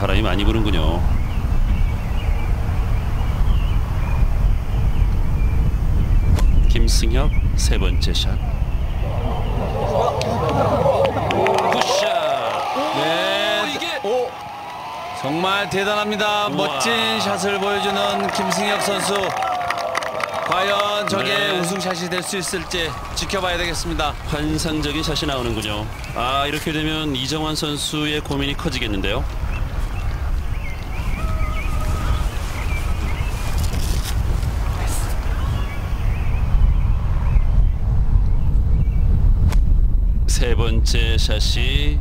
바람이 많이 부는군요. 김승혁 세 번째 샷. 굿샷. 네. 이게 오. 정말 대단합니다. 우와. 멋진 샷을 보여주는 김승혁 선수. 과연 저게 네. 우승샷이 될 수 있을지 지켜봐야 되겠습니다. 환상적인 샷이 나오는군요. 아 이렇게 되면 이정환 선수의 고민이 커지겠는데요. 세 번째 샷이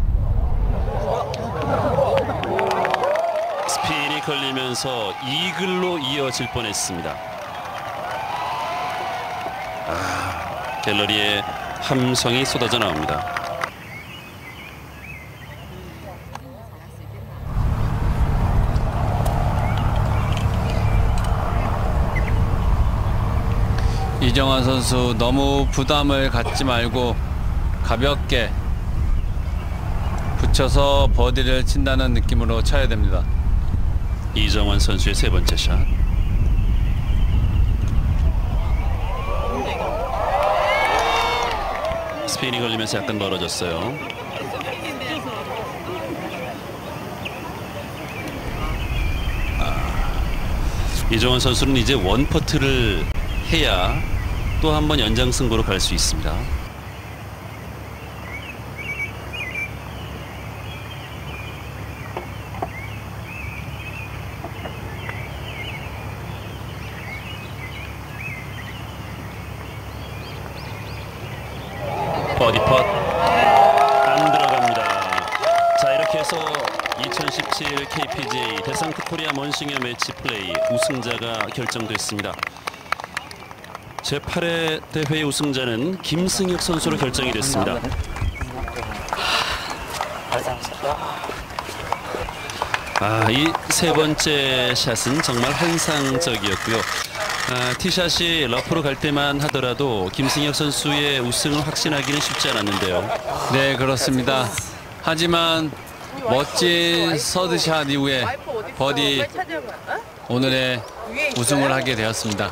스핀이 걸리면서 이글로 이어질 뻔했습니다. 갤러리에 함성이 쏟아져 나옵니다. 이정환 선수 너무 부담을 갖지 말고 가볍게 붙여서 버디를 친다는 느낌으로 쳐야 됩니다. 이정환 선수의 세 번째 샷. 스핀이 걸리면서 약간 멀어졌어요. 아, 이정환 선수는 이제 원 퍼트를 해야 또 한 번 연장 승부로 갈 수 있습니다. 버디 펫. 안 들어갑니다. 자 이렇게 해서 2017 KPGA 대상크 코리아 먼싱의 매치 플레이 우승자가 결정됐습니다. 제8회 대회 우승자는 김승혁 선수로 결정이 됐습니다. 아, 이 세 번째 샷은 정말 환상적이었고요. 아, 티샷이 러프로 갈 때만 하더라도 김승혁 선수의 우승을 확신하기는 쉽지 않았는데요. 네 그렇습니다. 하지만 멋진 서드샷 이후에 버디 오늘의 우승을 하게 되었습니다.